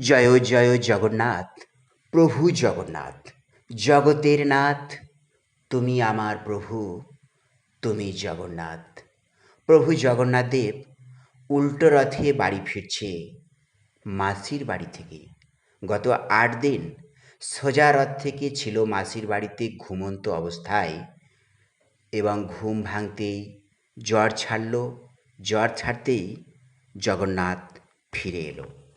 জয় জয় জগন্নাথ, প্রভু জগন্নাথ। জগতের নাথ, তুমি আমার প্রভু, তুমি জগন্নাথ। প্রভু জগন্নাথ দেব উল্টো রথে বাড়ি ফিরছে মাসির বাড়ি থেকে। গত আট দিন সোজা রথ থেকে ছিল মাসির বাড়িতে ঘুমন্ত অবস্থায় এবং ঘুম ভাঙতেই জ্বর ছাড়ল। জ্বর ছাড়তেই জগন্নাথ ফিরে এলো।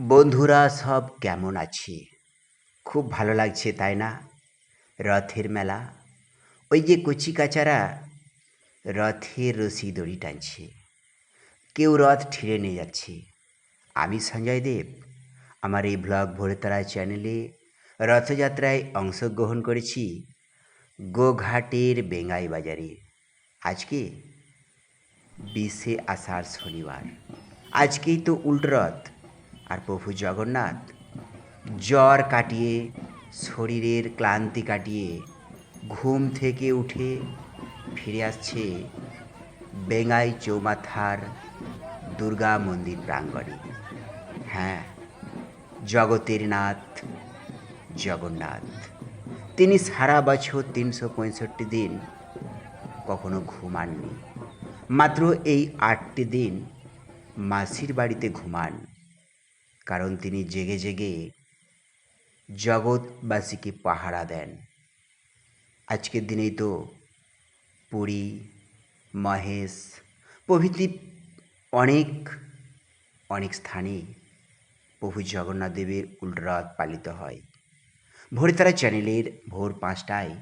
বন্ধুরা, সব কেমন আছে? খুব ভালো লাগছে, তাই না? রথের মেলা। ওই যে কচি কাচারা, রথের রশি দড়ি টানছে। কেউ রথ ঠেলে নিয়ে যাচ্ছে। আমি সঞ্জয় দেব। আমার এই ব্লগ ভোরতারা চ্যানেলে রথযাত্রায় অংশগ্রহণ করেছি গোঘাটের বেঙ্গাই বাজারে। আজকে বিশে আষাঢ় শনিবার। আজকেই তো উল্টরথ আর প্রভু জগন্নাথ জ্বর কাটিয়ে, শরীরের ক্লান্তি কাটিয়ে, ঘুম থেকে উঠে ফিরে আসছে বেঙ্গাই চৌমাথার দুর্গা মন্দির প্রাঙ্গণে। হ্যাঁ জগতের নাথ জগন্নাথ। তিনি সারা বছর তিনশো পঁয়ষট্টি দিন কখনো ঘুমাননি। মাত্র এই আটটি দিন মাসির বাড়িতে ঘুমান। কারণ তিনি জেগে জেগে জগৎবাসীকে পাহারা দেন। আজকের দিনেই তো পুরী, মহেশ প্রভৃতি অনেক অনেক স্থানে প্রভু জগন্নাথ দেবের উল্টরথ পালিত হয়। ভোরতারা চ্যানেলের ভোর পাঁচটায়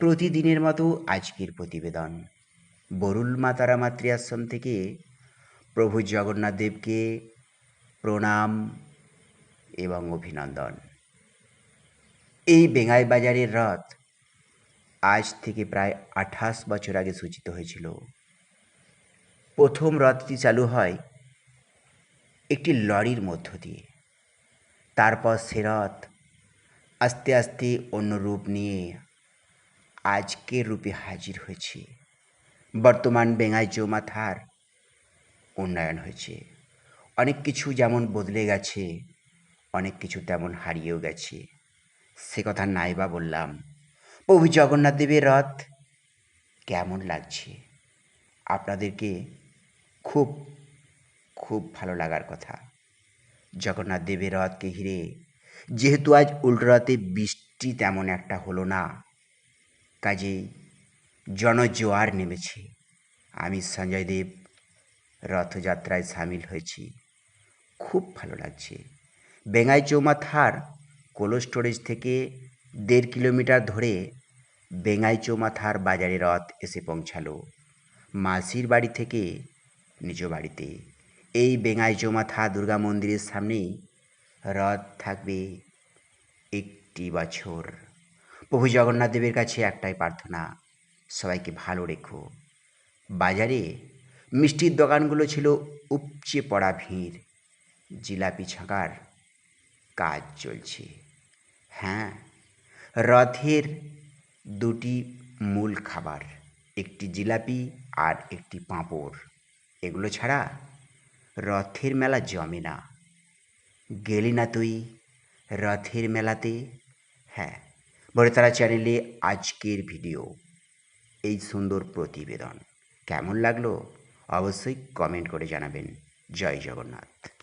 প্রতিদিনের মতো আজকের প্রতিবেদন। বরুল মাতারা মাতৃ আশ্রম থেকে প্রভু জগন্নাথ দেবকে প্রণাম এবং অভিনন্দন। এই বেঙ্গাই বাজারের রথ আজ থেকে প্রায় আঠাশ বছর আগে সূচিত হয়েছিল। প্রথম রথটি চালু হয় একটি লরির মধ্য দিয়ে। তারপর সে রথ আস্তে আস্তে অন্য রূপ নিয়ে আজকের রূপে হাজির হয়েছে। বর্তমান বেঙ্গাই চৌমাথার উন্নয়ন হয়েছে। অনেক কিছু যেমন বদলে গেছে, অনেক কিছু তেমন হারিয়েও গেছে। সে কথা নাই বা বললাম, প্রভু জগন্নাথ দেবের রথ কেমন লাগছে? আপনাদেরকে খুব খুব ভালো লাগার কথা। জগন্নাথ দেবের রথকে ঘিরে যেহেতু আজ উল্টো রথে বৃষ্টি তেমন একটা হলো না, কাজেই জনজোয়ার নেমেছে। আমি সঞ্জয় দেব রথযাত্রায় সামিল হয়েছি। খুব ভালো লাগছে। বেঙ্গাই চৌমাথার কোল্ড স্টোরেজ থেকে দেড় কিলোমিটার ধরে বেঙ্গাই চৌমাথার বাজারে রথ এসে পৌঁছালো। মাসির বাড়ি থেকে নিজ বাড়িতে। এই বেঙ্গাই চৌমাথা দুর্গা মন্দিরের সামনেই রথ থাকবে একটি বছর। প্রভু জগন্নাথ দেবের কাছে একটাই প্রার্থনা, সবাইকে ভালো রেখো। বাজারে মিষ্টির দোকানগুলো ছিল উপচে পড়া ভিড়। জিলাপি ছাঁকার কাজ চলছে। হ্যাঁ রথের দুটি মূল খাবার, একটি জিলাপি আর একটি পাঁপড়। এগুলো ছাড়া রথের মেলা জমে না। গেলি না তুই রথের মেলাতে? হ্যাঁ বড়তারা চ্যানেলে আজকের ভিডিও। এই সুন্দর প্রতিবেদন কেমন লাগল অবশ্যই কমেন্ট করে জানাবেন। জয় জগন্নাথ।